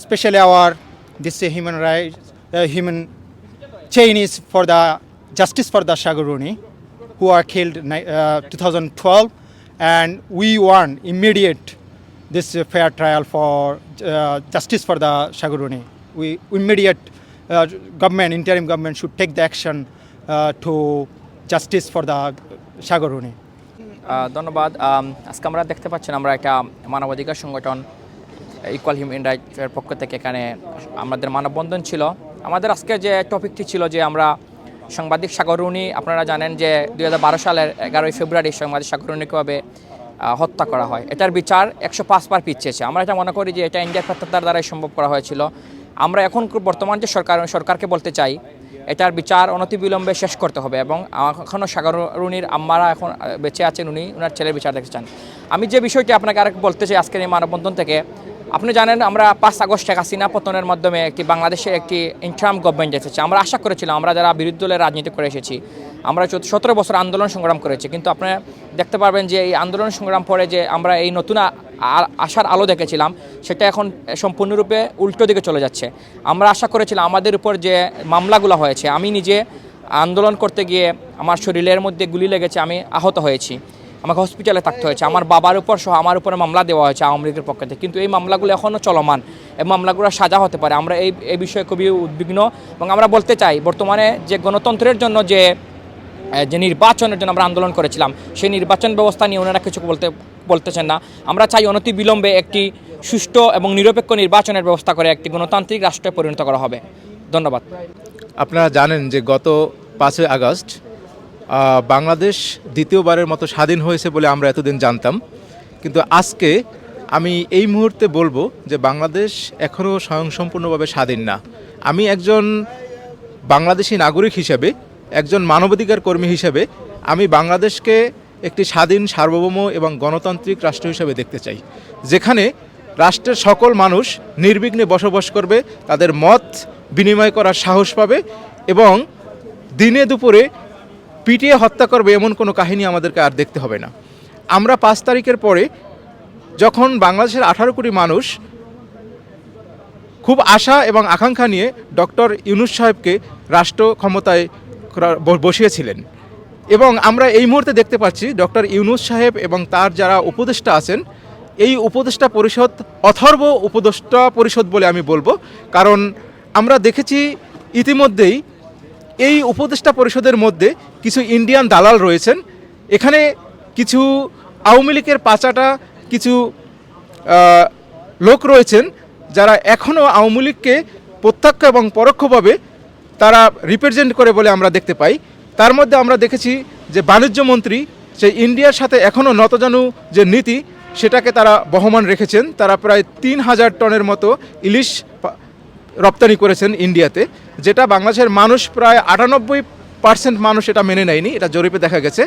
especially our this uh, human rights, uh, human chain is for the justice for the Shaguruni, who are killed in uh, 2012, and we want immediate this uh, fair trial for uh, justice for the Shaguruni. We immediate uh, government, interim government should take the action uh, to justice for the Shaguruni. ধন্যবাদ আজকে আমরা দেখতে পাচ্ছেন আমরা একটা মানবাধিকার সংগঠন equal human রাইটসের পক্ষ থেকে এখানে আমাদের মানববন্ধন ছিল। আমাদের আজকে যে টপিকটি ছিল যে আমরা সাংবাদিক সাগরুনি আপনারা জানেন যে দু হাজার বারো সালের এগারোই ফেব্রুয়ারি সাংবাদিক সাগরুনিকভাবে হত্যা করা হয়। এটার বিচার একশো পাঁচ বার পিছিয়েছে। আমরা এটা মনে করি যে এটা ইন্ডিয়ার প্রেতার দ্বারাই সম্ভব করা হয়েছিল। আমরা এখন বর্তমান যে সরকার, সরকারকে বলতে চাই, এটার বিচার অনতিবিলম্বে শেষ করতে হবে এবং এখনও সাগরুনির আম্মারা এখন বেঁচে আছেন উনি ওনার ছেলের বিচার দেখতে চান। আমি যে বিষয়টি আপনাকে আরেক বলতে চাই আজকের এই মানববন্ধন থেকে আপনি জানেন আমরা পাঁচ আগস্ট শেখ হাসিনা পতনের মাধ্যমে একটি বাংলাদেশে একটি ইন্টারাম গভর্নমেন্ট এসেছে। আমরা আশা করেছিলাম, আমরা যারা বিরোধী দলের রাজনীতি করে এসেছি, আমরা সতেরো বছর আন্দোলন সংগ্রাম করেছি, কিন্তু আপনারা দেখতে পারবেন যে এই আন্দোলন সংগ্রাম পরে যে আমরা এই নতুন আশার আলো দেখেছিলাম, সেটা এখন সম্পূর্ণরূপে উল্টো দিকে চলে যাচ্ছে। আমরা আশা করেছিলাম আমাদের উপর যে মামলাগুলো হয়েছে, আমি নিজে আন্দোলন করতে গিয়ে আমার শরীরের মধ্যে গুলি লেগেছে, আমি আহত হয়েছি। আমাকে হসপিটালে থাকতে হয়েছে। আমার বাবার উপর সহ আমার উপরে মামলা দেওয়া হয়েছে আওয়ামী লীগের পক্ষ থেকে। কিন্তু এই মামলাগুলো এখনও চলমান। এই মামলাগুলো সাজা হতে পারে। আমরা এই এই বিষয়ে খুবই উদ্বিগ্ন এবং আমরা বলতে চাই, বর্তমানে যে গণতন্ত্রের জন্য যে যে নির্বাচনের জন্য আমরা আন্দোলন করেছিলাম, সেই নির্বাচন ব্যবস্থা নিয়ে ওনারা কিছু বলতে, বলতেছেন না। আমরা চাই অনতি বিলম্বে একটি সুষ্ঠু এবং নিরপেক্ষ নির্বাচনের ব্যবস্থা করে একটি গণতান্ত্রিক রাষ্ট্রে পরিণত করা হবে। ধন্যবাদ। আপনারা জানেন যে গত পাঁচই আগস্ট বাংলাদেশ দ্বিতীয়বারের মতো স্বাধীন হয়েছে বলে আমরা এতদিন জানতাম। কিন্তু আজকে আমি এই মুহূর্তে বলব যে বাংলাদেশ এখনও স্বয়ংসম্পূর্ণভাবে স্বাধীন না। আমি একজন বাংলাদেশি নাগরিক হিসেবে, একজন মানবাধিকার কর্মী হিসেবে আমি বাংলাদেশকে একটি স্বাধীন, সার্বভৌম এবং গণতান্ত্রিক রাষ্ট্র হিসেবে দেখতে চাই। যেখানে রাষ্ট্রের সকল মানুষ নির্বিঘ্নে বসবাস করবে, তাদের মত বিনিময় করার সাহস পাবে এবং দিনে দুপুরে পিটিয়ে হত্যা করবে এমন কোনো কাহিনী আমাদেরকে আর দেখতে হবে না। আমরা পাঁচ তারিখের পরে যখন বাংলাদেশের আঠারো কোটি মানুষ খুব আশা এবং আকাঙ্ক্ষা নিয়ে ডক্টর ইউনুস সাহেবকে রাষ্ট্র ক্ষমতায় বসিয়েছিলেন। এবং আমরা এই মুহূর্তে দেখতে পাচ্ছি ডক্টর ইউনুস সাহেব এবং তার যারা উপদেষ্টা আছেন, এই উপদেষ্টা পরিষদ অথর্ব উপদেষ্টা পরিষদ বলে আমি বলব। কারণ আমরা দেখেছি ইতিমধ্যেই এই উপদেষ্টা পরিষদের মধ্যে কিছু ইন্ডিয়ান দালাল রয়েছেন। এখানে কিছু আওয়ামী লীগের পাচাটা কিছু লোক রয়েছেন যারা এখনও আওয়ামী লীগকে প্রত্যক্ষ এবং পরোক্ষভাবে তারা রিপ্রেজেন্ট করে বলে আমরা দেখতে পাই। তার মধ্যে আমরা দেখেছি যে বাণিজ্য মন্ত্রী সেই ইন্ডিয়ার সাথে এখনও নতজানু যে নীতি, সেটাকে তারা বহমান রেখেছেন। তারা প্রায় তিন হাজার টনের মতো ইলিশ রপ্তানি করেছেন ইন্ডিয়াতে, যেটা বাংলাদেশের মানুষ প্রায় আটানব্বই পার্সেন্ট মানুষ এটা মেনে নেয়নি, এটা জরিপে দেখা গেছে।